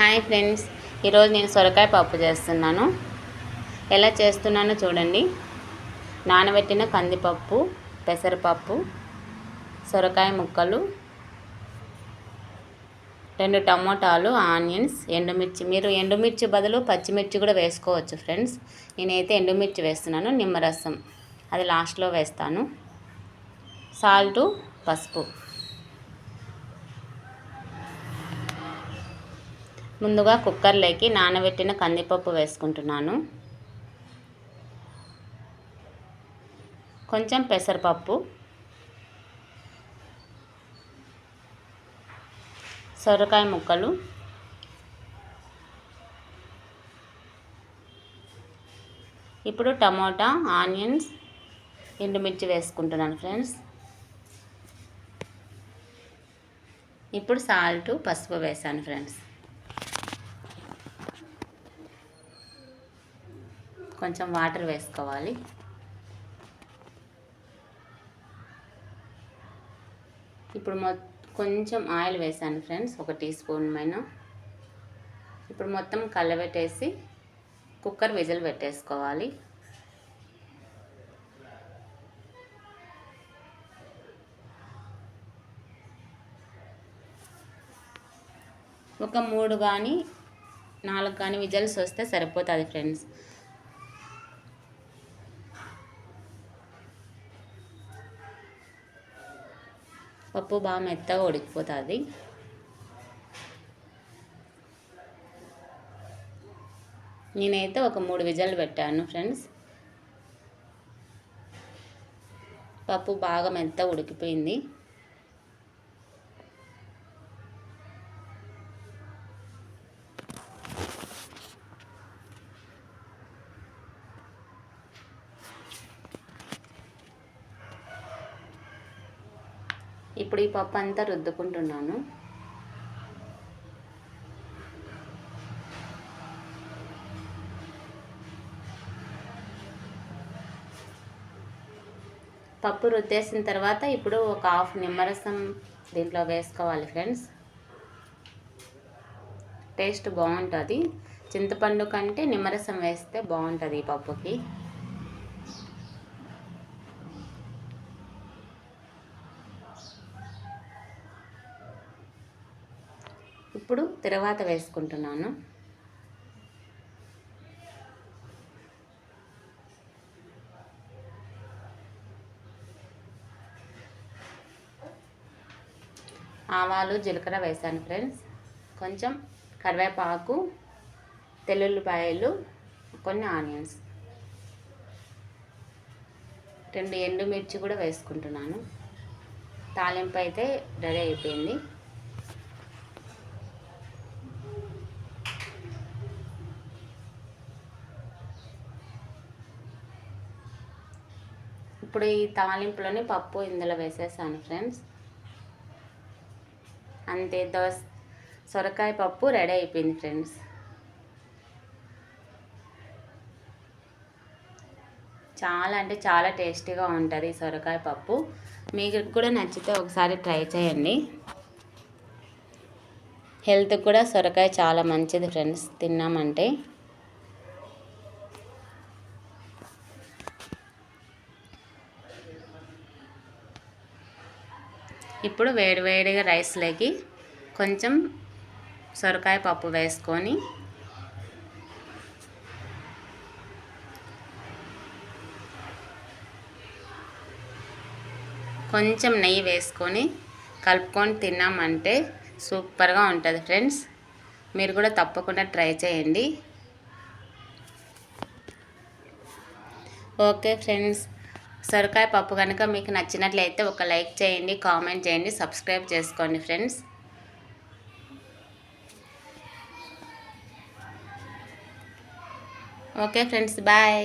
Hi friends. ఈరోజు నేను సొరకాయ పప్పు చేస్తున్నాను. ఎలా చేస్తున్నానో చూడండి. నానబెట్టిన కందిపప్పు పెసరపప్పు సొరకాయ ముక్కలు రెండు టమోటాలు ఆనియన్స్ ఎండుమిర్చి. మీరు ఎండుమిర్చి బదులు పచ్చిమిర్చి కూడా వేసుకోవచ్చు ఫ్రెండ్స్. నేనైతే ఎండుమిర్చి వేస్తున్నాను నిమ్మరసం. అది లాస్ట్లో వేస్తాను. సాల్టు పసుపు. ముందుగా కుక్కర్లోకి నానబెట్టిన కందిపప్పు వేసుకుంటున్నాను. కొంచెం పెసరపప్పు. సొరకాయ ముక్కలు. ఇప్పుడు టమోటా ఆనియన్స్ ఎండుమిర్చి వేసుకుంటున్నాను ఫ్రెండ్స్. ఇప్పుడు సాల్ట్ పసుపు వేసాను ఫ్రెండ్స్. కొంచెం వాటర్ వేసుకోవాలి. ఇప్పుడు మొ కొంచెం ఆయిల్ వేసాను ఫ్రెండ్స్ ఒక టీ స్పూన్ పైన. ఇప్పుడు మొత్తం కలబెట్టేసి కుక్కర్ విజిల్ పెట్టేసుకోవాలి. ఒక మూడు కానీ నాలుగు కానీ విజల్స్ వస్తే సరిపోతుంది ఫ్రెండ్స్. పప్పు బాగా మెత్తగా ఉడికిపోతుంది. నేనైతే ఒక మూడు విజలు పెట్టాను ఫ్రెండ్స్. పప్పు బాగా మెత్త ఉడికిపోయింది. ఇప్పుడు ఈ పప్పు అంతా రుద్దుకుంటున్నాను. పప్పు రుద్దేసిన తర్వాత ఇప్పుడు ఒక హాఫ్ నిమ్మరసం దీంట్లో వేసుకోవాలి ఫ్రెండ్స్. టేస్ట్ బాగుంటుంది. చింతపండు కంటే నిమ్మరసం వేస్తే బాగుంటుంది ఈ పప్పుకి. ఇప్పుడు తర్వాత వేసుకుంటున్నాను. ఆవాలు జీలకర్ర వేసాను ఫ్రెండ్స్. కొంచెం కరివేపాకు తెల్లుల్లిపాయలు కొన్ని ఆనియన్స్. రెండు ఎండుమిర్చి కూడా వేసుకుంటున్నాను. తాలింపు అయితే రెడీ అయిపోయింది. ఇప్పుడు ఈ తాలింపులోనే పప్పు ఇందులో వేసేసాను ఫ్రెండ్స్ అంతే దోస సొరకాయ పప్పు రెడీ అయిపోయింది ఫ్రెండ్స్ చాలా అంటే చాలా టేస్టీగా ఉంటుంది సొరకాయ పప్పు. మీకు కూడా నచ్చితే ఒకసారి ట్రై చేయండి. హెల్త్కి కూడా సొరకాయ చాలా మంచిది ఫ్రెండ్స్ తిన్నామంటే. ఇప్పుడు వేడివేడిగా రైస్లోకి కొంచెం సొరకాయ పప్పు వేసుకొని కొంచెం నెయ్యి వేసుకొని కలుపుకొని తిన్నామంటే సూపర్గా ఉంటుంది ఫ్రెండ్స్. మీరు కూడా తప్పకుండా ట్రై చేయండి. Okay friends. సొరకాయ పప్పు కనుక మీకు నచ్చినట్లయితే ఒక లైక్ చేయండి కామెంట్ చేయండి సబ్స్క్రైబ్ చేసుకోండి ఫ్రెండ్స్. Okay friends bye.